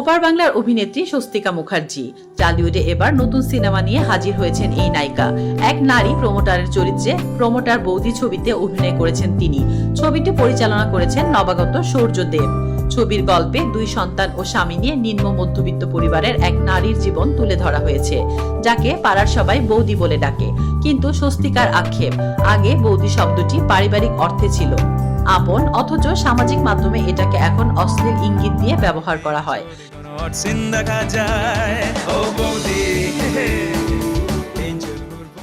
ওপার বাংলার অভিনেত্রী স্বস্তিকা মুখার্জি। টালিউডে এবার নতুন সিনেমা নিয়ে হাজির হয়েছেন এই নায়িকা। এক নারী প্রমোটারের চরিত্রে প্রমোটার বৌদি ছবিতে অভিনয় করেছেন তিনি। ছবিটি পরিচালনা করেছেন নবাগত সৌর্য দেব। ছবির গল্পে দুই সন্তান ও স্বামী নিয়ে নিম্ন মধ্যবিত্ত পরিবারের এক নারীর জীবন তুলে ধরা হয়েছে, যাকে পাড়ার সবাই বৌদি বলে ডাকে। কিন্তু স্বস্তিকার আক্ষেপ, আগে বৌদি শব্দটি পারিবারিক অর্থে ছিল। আপন অথচ সামাজিক মাধ্যমে এটাকে এখন অশ্লীল ইঙ্গিত দিয়ে ব্যবহার করা হয়। দেখা যায়।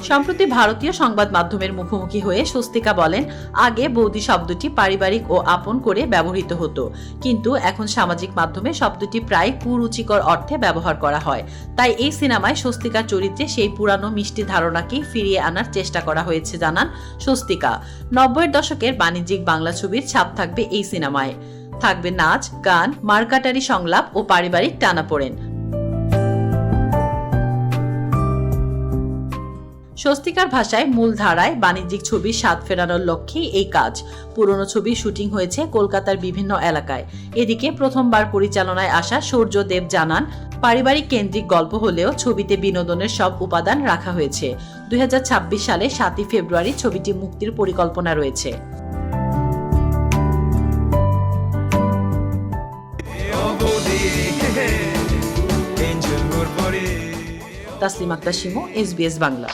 সম্প্রতি ভারতীয় সংবাদ মাধ্যমের মুখোমুখি হয়ে স্বস্তিকা বলেন, আগে বৌদি শব্দটি পারিবারিক ও আপন করে ব্যবহৃত হতো। কিন্তু এখন সামাজিক মাধ্যমে শব্দটি প্রায় কুরুচিকর অর্থে ব্যবহার করা হয়। তাই এই সিনেমায় স্বস্তিকার চরিত্রে সেই পুরানো মিষ্টি ধারণাকেই ফিরিয়ে আনার চেষ্টা করা হয়েছে, জানান স্বস্তিকা। নব্বইয়ের দশকের বাণিজ্যিক বাংলা ছবির ছাপ থাকবে এই সিনেমায়। থাকবে নাচ, গান, মার্কাটারি সংলাপ ও পারিবারিক টানাপোড়েন। স্বস্তিকার ভাষায় মূল ধারায় বাণিজ্যিক ছবির স্বাদ ফেরানোর লক্ষ্যেই এই কাজ। পুরনো ছবির শুটিং হয়েছে কলকাতার বিভিন্ন এলাকায়। এদিকে প্রথমবার পরিচালনায় আসা সূর্য দেব জানান, পারিবারিক কেন্দ্রিক গল্প হলেও ছবিতে বিনোদনের সব উপাদান রাখা হয়েছে। দু হাজার ছাব্বিশ সালে সাতই ফেব্রুয়ারি ছবিটি মুক্তির পরিকল্পনা রয়েছে। তাসলিম আক্তার শিমু এসবিএস বাংলা।